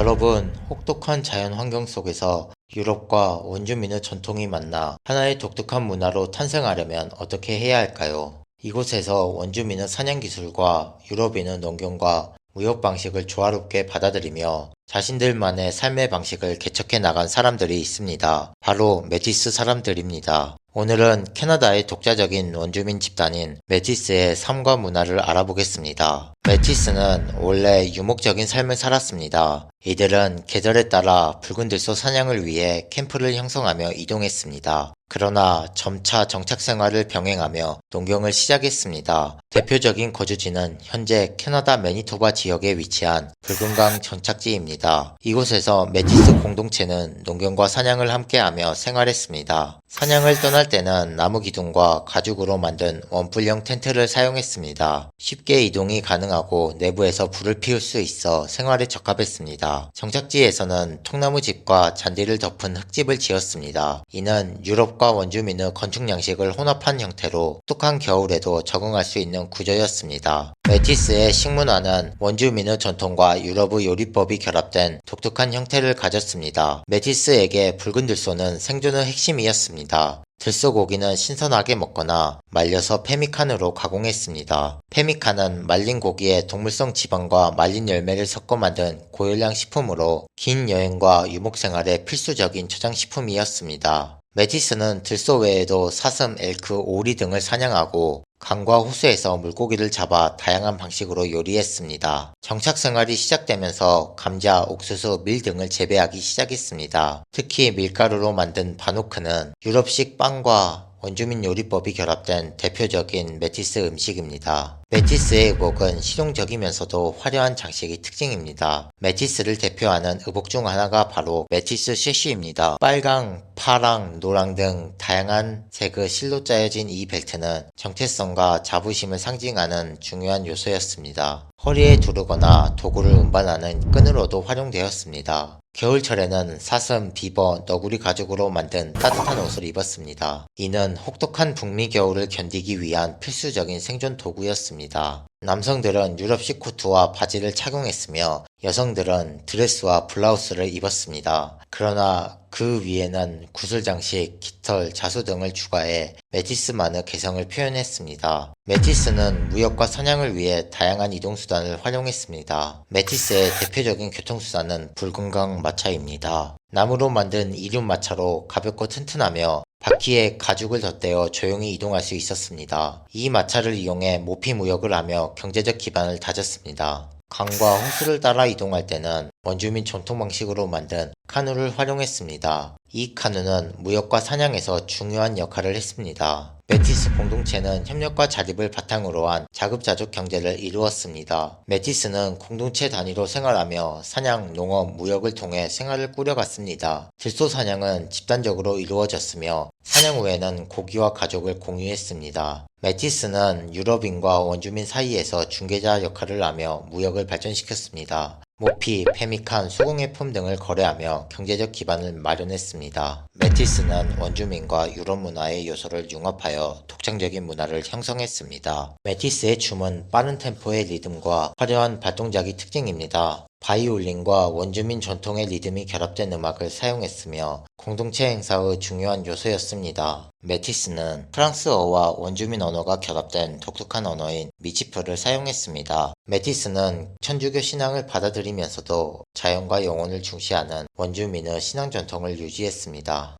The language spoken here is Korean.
여러분, 혹독한 자연 환경 속에서 유럽과 원주민의 전통이 만나 하나의 독특한 문화로 탄생하려면 어떻게 해야 할까요? 이곳에서 원주민의 사냥 기술과 유럽인의 농경과 무역 방식을 조화롭게 받아들이며 자신들만의 삶의 방식을 개척해 나간 사람들이 있습니다. 바로 메티스 사람들입니다. 오늘은 캐나다의 독자적인 원주민 집단인 메티스의 삶과 문화를 알아보겠습니다. 메티스는 원래 유목적인 삶을 살았습니다. 이들은 계절에 따라 붉은 들소 사냥을 위해 캠프를 형성하며 이동했습니다. 그러나 점차 정착 생활을 병행하며 농경을 시작했습니다. 대표적인 거주지는 현재 캐나다 매니토바 지역에 위치한 붉은강 정착지입니다. 이곳에서 메티스 공동체는 농경과 사냥을 함께하며 생활했습니다. 사냥을 떠날 때는 나무 기둥과 가죽으로 만든 원뿔형 텐트를 사용했습니다. 쉽게 이동이 가능하고 내부에서 불을 피울 수 있어 생활에 적합했습니다. 정착지에서는 통나무 집과 잔디를 덮은 흙집을 지었습니다. 이는 유럽과 원주민의 건축 양식을 혼합한 형태로 뚝한 겨울에도 적응할 수 있는 구조였습니다. 메티스의 식문화는 원주민의 전통과 유럽의 요리법이 결합된 독특한 형태를 가졌습니다. 메티스에게 붉은 들소는 생존의 핵심이었습니다. 들소고기는 신선하게 먹거나 말려서 페미칸으로 가공했습니다. 페미칸은 말린 고기에 동물성 지방과 말린 열매를 섞어 만든 고열량 식품으로 긴 여행과 유목생활에 필수적인 초장식품이었습니다. 메티스는 들소 외에도 사슴, 엘크, 오리 등을 사냥하고 강과 호수에서 물고기를 잡아 다양한 방식으로 요리했습니다. 정착 생활이 시작되면서 감자, 옥수수, 밀 등을 재배하기 시작했습니다. 특히 밀가루로 만든 바노크는 유럽식 빵과 원주민 요리법이 결합된 대표적인 메티스 음식입니다. 메티스의 의복은 실용적이면서도 화려한 장식이 특징입니다. 메티스를 대표하는 의복 중 하나가 바로 메티스 쉐쉬입니다. 빨강, 파랑, 노랑 등 다양한 색의 실로 짜여진 이 벨트는 정체성 과 자부심을 상징하는 중요한 요소였습니다. 허리에 두르거나 도구를 운반하는 끈으로도 활용되었습니다. 겨울철에는 사슴, 비버, 너구리 가죽으로 만든 따뜻한 옷을 입었습니다. 이는 혹독한 북미 겨울을 견디기 위한 필수적인 생존 도구였습니다. 남성들은 유럽식 코트와 바지를 착용했으며 여성들은 드레스와 블라우스를 입었습니다. 그러나 그 위에는 구슬 장식, 깃털, 자수 등을 추가해 메티스만의 개성을 표현했습니다. 메티스는 무역과 사냥을 위해 다양한 이동수단을 활용했습니다. 메티스의 대표적인 교통수단은 붉은강 마차입니다. 나무로 만든 이륜 마차로 가볍고 튼튼하며 바퀴에 가죽을 덧대어 조용히 이동할 수 있었습니다. 이 마차를 이용해 모피 무역을 하며 경제적 기반을 다졌습니다. 강과 호수를 따라 이동할 때는 원주민 전통 방식으로 만든 카누를 활용했습니다. 이 카누는 무역과 사냥에서 중요한 역할을 했습니다. 메티스 공동체는 협력과 자립을 바탕으로 한 자급자족 경제를 이루었습니다. 메티스는 공동체 단위로 생활하며 사냥, 농업, 무역을 통해 생활을 꾸려갔습니다. 들소 사냥은 집단적으로 이루어졌으며 사냥 후에는 고기와 가족을 공유했습니다. 메티스는 유럽인과 원주민 사이에서 중개자 역할을 하며 무역을 발전시켰습니다. 모피, 페미칸, 수공예품 등을 거래하며 경제적 기반을 마련했습니다. 메티스는 원주민과 유럽 문화의 요소를 융합하여 독창적인 문화를 형성했습니다. 메티스의 춤은 빠른 템포의 리듬과 화려한 발동작이 특징입니다. 바이올린과 원주민 전통의 리듬이 결합된 음악을 사용했으며 공동체 행사의 중요한 요소였습니다. 메티스는 프랑스어와 원주민 언어가 결합된 독특한 언어인 미치프를 사용했습니다. 메티스는 천주교 신앙을 받아들이면서도 자연과 영혼을 중시하는 원주민의 신앙 전통을 유지했습니다.